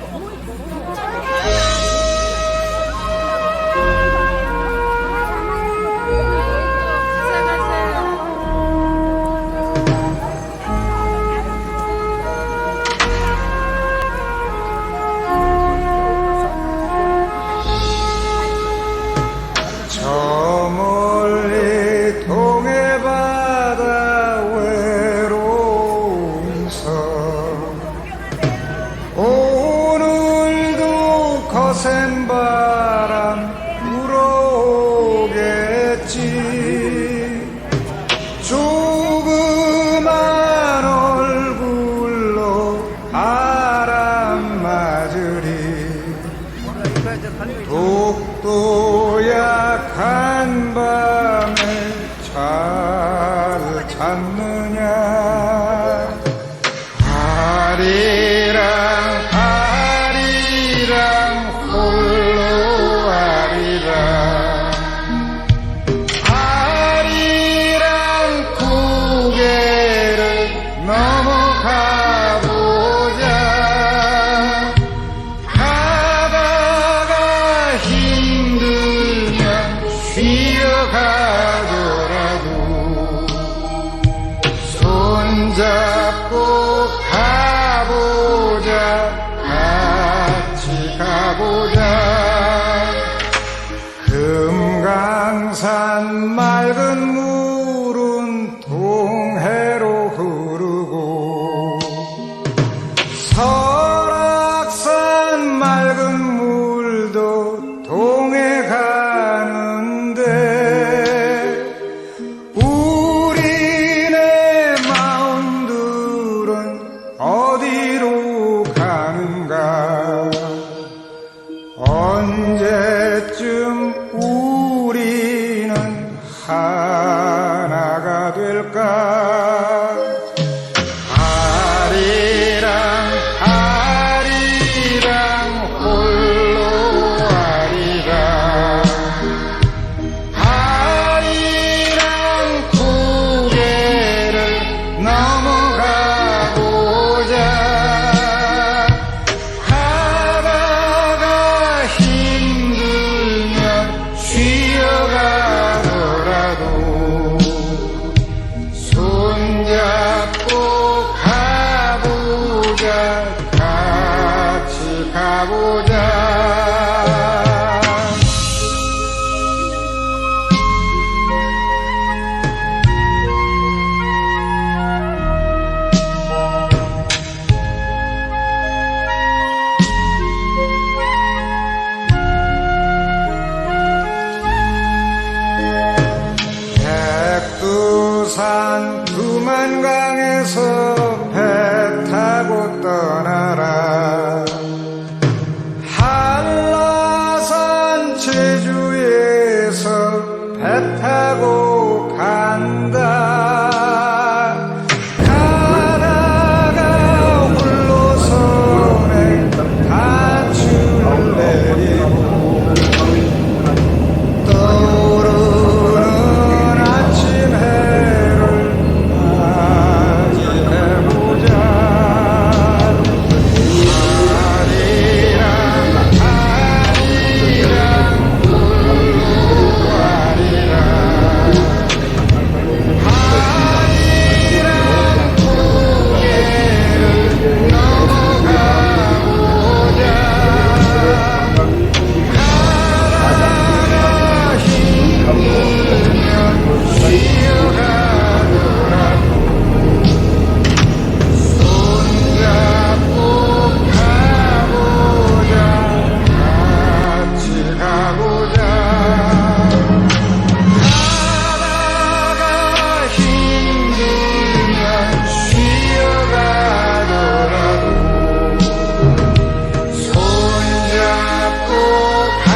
すごい! 독도 약한 밤에 잘 잤느냐? 아리랑 아리랑 홀로 아리랑. 아리랑 고개를 넘어가 가더라도 손잡고 가보자 같이 가보자. 금강산 맑은 물은 동해로 흐르고 설악산 맑은 물도 동해 하나가 될까 가보자. 백두산 두만강에서 배 타고 떠나라. heptagon. Oh.